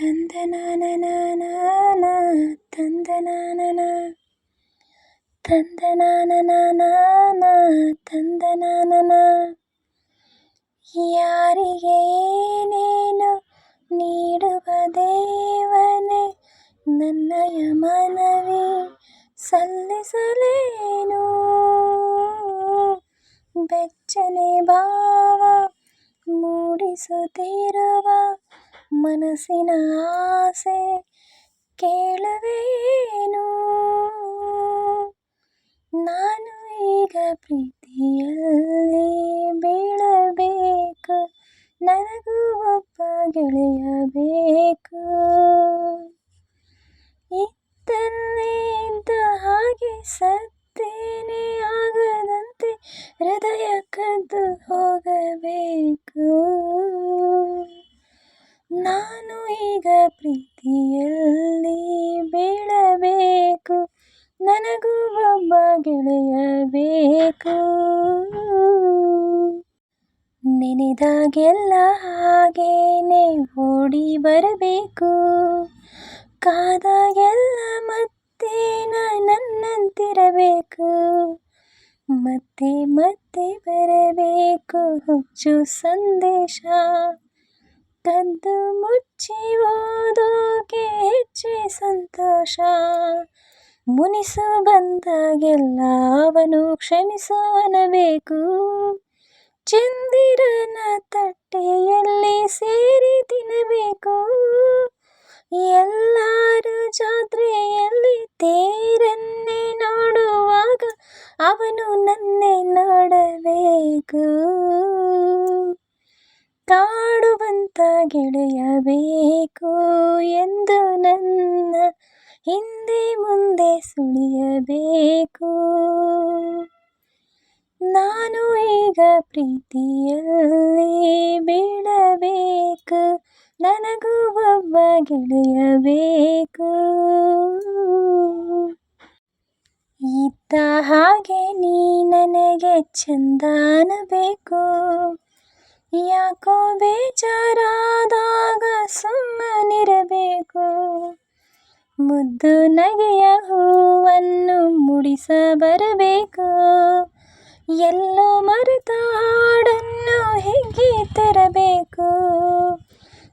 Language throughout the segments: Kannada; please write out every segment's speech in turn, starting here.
ತಂದನಾನನಾನ ತಂದನಾನನ ತಂದನಾನನಾನ ತಂದನಾನನ ಯಾರಿಗೆ ಏನೇನು ನೀಡುವ ದೇವನೇ ನನ್ನಯ ಮನವಿ ಸಲ್ಲಿಸಲೇನು ಬೆಚ್ಚನೆ ಭಾವ ಮೂಡಿಸುತ್ತಿರುವ ಮನಸ್ಸಿನ ಆಸೆ ಕೇಳವೇನು ನಾನು ಈಗ ಪ್ರೀತಿಯಲ್ಲಿ ಬೀಳಬೇಕು. ನನಗೂ ಒಬ್ಬ ಗೆಳೆಯ ನನಗೂ ಒಬ್ಬ ಗೆಳೆಯ ಬೇಕು ನೆನೆದಾಗೆಲ್ಲ ಹಾಗೇನೆ ಓಡಿ ಬರಬೇಕು. ಕಾದಾಗೆಲ್ಲ ಮತ್ತೆ ನನ್ನಂತಿರಬೇಕು. ಮತ್ತೆ ಮತ್ತೆ ಬರಬೇಕು ಹುಚ್ಚು ಸಂದೇಶ. ಕದ್ದು ಮುಚ್ಚಿ ಓದೋಕೆ ಹೆಚ್ಚೆ ಸಂತೋಷ. ಮುನಿಸು ಬಂದಾಗೆಲ್ಲ ಅವನು ಕ್ಷಮಿಸುವನಬೇಕು. ಚಂದಿರನ ತಟ್ಟೆಯಲ್ಲಿ ಸೇರಿ ತಿನ್ನಬೇಕು. ಎಲ್ಲರೂ ಜಾತ್ರೆಯಲ್ಲಿ ತೇರನ್ನೇ ನೋಡುವಾಗ ಅವನು ನನ್ನೇ ನೋಡಬೇಕು. ಕಾಡುವಂತ ಗೆಳೆಯಬೇಕು ಎಂದು ನನ್ನ ಹಿಂದೆ ಮುಂದೆ ಸುಳಿಯಬೇಕು. ನಾನು ಈಗ ಪ್ರೀತಿಯಲ್ಲಿ ಬೀಳಬೇಕು. ನನಗೂ ಒಬ್ಬ ಗೆಳೆಯ ಬೇಕು ಇದ್ದ ಹಾಗೆ ನೀ ನನಗೆ ಚಂದಾನ ಬೇಕು ಯಾಕೋ ಬೇಜಾರಾದಾಗ ಸುಮ್ಮನಿರಬೇಕು. ಮುದ್ದು ನಗೆಯ ಹೂವನ್ನು ಮುಡಿಸ ಬರಬೇಕು. ಎಲ್ಲೋ ಮರೆತ ಹಾಡನ್ನು ತರಬೇಕು.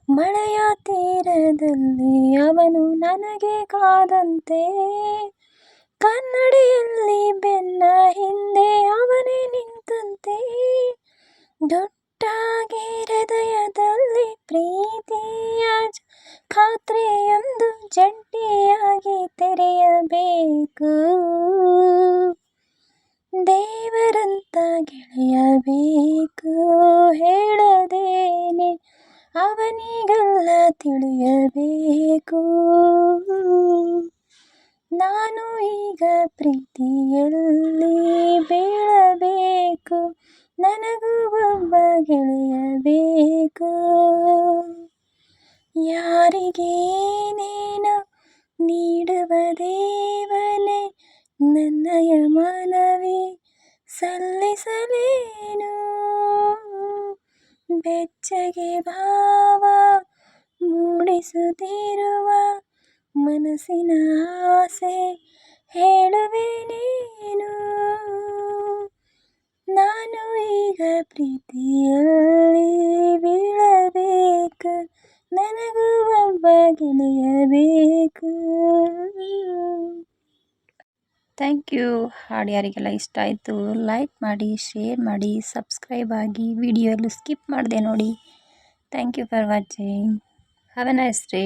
ಮಳೆಯ ತೀರದಲ್ಲಿ ಅವನು ನನಗೆ ಕಾದಂತೆ. ಕನ್ನಡಿಯಲ್ಲಿ ಬೆನ್ನ ಹಿಂದೆ ಅವನೇ ನಿಂತಂತೆ. ದೊಡ್ಡಾಗಿ ತೆರೆಯಬೇಕು ದೇವರಂತ ಗೆಳೆಯ ಬೇಕು ಹೇಳದೇನೆ ಅವನಿಗೆಲ್ಲ ತಿಳಿಯಬೇಕು. ನಾನು ಈಗ ಪ್ರೀತಿಯಲ್ಲಿ ಬೀಳಬೇಕು. ನನಗೂ ಒಬ್ಬ ಗೆಳೆಯ ಬೇಕು ಯಾರಿಗೇನೇನು ನೀಡುವ ದೇವನೇ ನನ್ನಯ ಮನವಿ ಸಲ್ಲಿಸಲೇನು? ಬೆಚ್ಚಗೆ ಭಾವ ಮೂಡಿಸುತ್ತಿರುವ ಮನಸ್ಸಿನ ಆಸೆ ಹೇಳುವೆನೇನು? ನಾನು ಈಗ ಪ್ರೀತಿಯಲ್ಲಿ ಬೀಳಬೇಕು, ನನಗೂ ಒಬ್ಬ ಗೆಳೆಯ ಬೇಕು. Thank you. ಹಾಡು ಯಾರಿಗೆಲ್ಲ ಇಷ್ಟ ಆಯಿತು. ಲೈಕ್ ಮಾಡಿ ಶೇರ್ ಮಾಡಿ ಸಬ್ಸ್ಕ್ರೈಬ್ ಆಗಿ ವಿಡಿಯೋ ಎಲ್ಲ ಸ್ಕಿಪ್ ಮಾಡಿದೆ ನೋಡಿ. Thank you for watching have a nice day